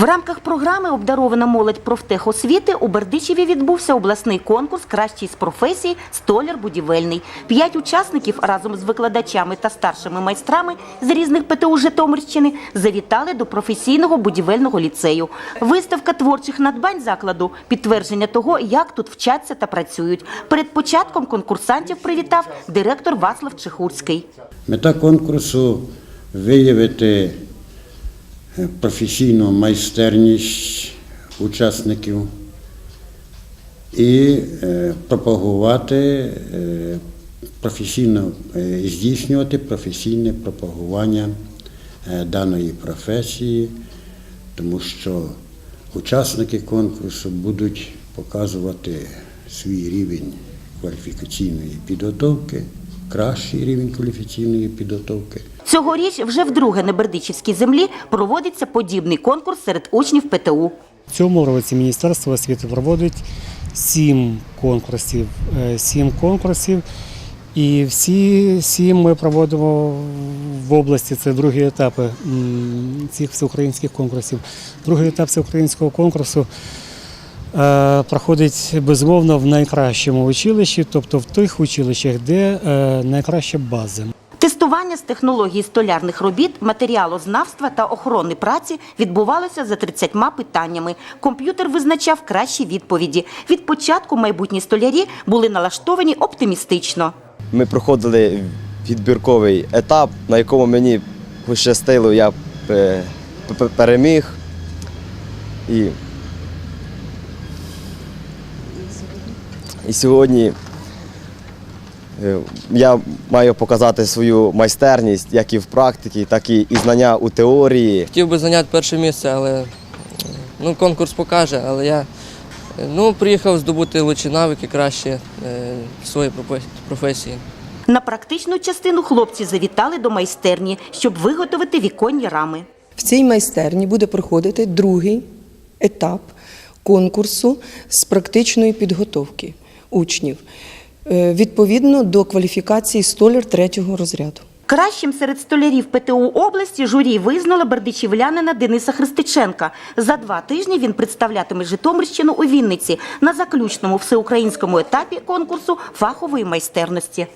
В рамках програми Обдарована молодь профтехосвіти у Бердичеві відбувся обласний конкурс Кращий з професії столяр будівельний. П'ять учасників разом з викладачами та старшими майстрами з різних ПТУ Житомирщини завітали до професійного будівельного ліцею. Виставка творчих надбань закладу підтвердження того, як тут вчаться та працюють. Перед початком конкурсантів привітав директор Вацлав Чехурський. Мета конкурсу виявити професійну майстерність учасників. І е, пропагувати е, професійно е, здійснювати професійне пропагування е, даної професії, тому що учасники конкурсу будуть показувати свій рівень кваліфікаційної підготовки, кращий рівень кваліфікаційної підготовки. Цьогоріч вже вдруге на Бердичівській землі проводиться подібний конкурс серед учнів ПТУ. В цьому році Міністерство освіти проводить сім конкурсів. Е, Сім конкурсів. І всі сім ми проводимо в області. Це другі етапи цих всеукраїнських конкурсів. Другий етап всеукраїнського конкурсу проходить безумовно в найкращому училищі, тобто в тих училищах, де е, найкраща база. Тестування з технології столярних робіт, матеріалознавства та охорони праці відбувалося за 30 питаннями. Комп'ютер визначав кращі відповіді. Від початку майбутні столярі були налаштовані оптимістично. Ми проходили відбірковий етап, на якому мені пощастило, я е, переміг. І, і сьогодні е, я маю показати свою майстерність як і в практиці, так і, і знання у теорії. Хотів би зайняти перше місце, але е, ну, конкурс покаже, але я е, ну, приїхав здобути лучші навики краще в своїй професії. На практичну частину хлопці завітали до майстерні, щоб виготовити віконні рами. В цій майстерні буде проходити другий етап конкурсу з практичної підготовки учнів е, відповідно до кваліфікації столяр третього розряду. Кращим серед столярів ПТУ області журі визнала бердичівлянина Дениса Христиченка. За два тижні він представлятиме Житомирщину у Вінниці на заключному всеукраїнському етапі конкурсу фахової майстерності.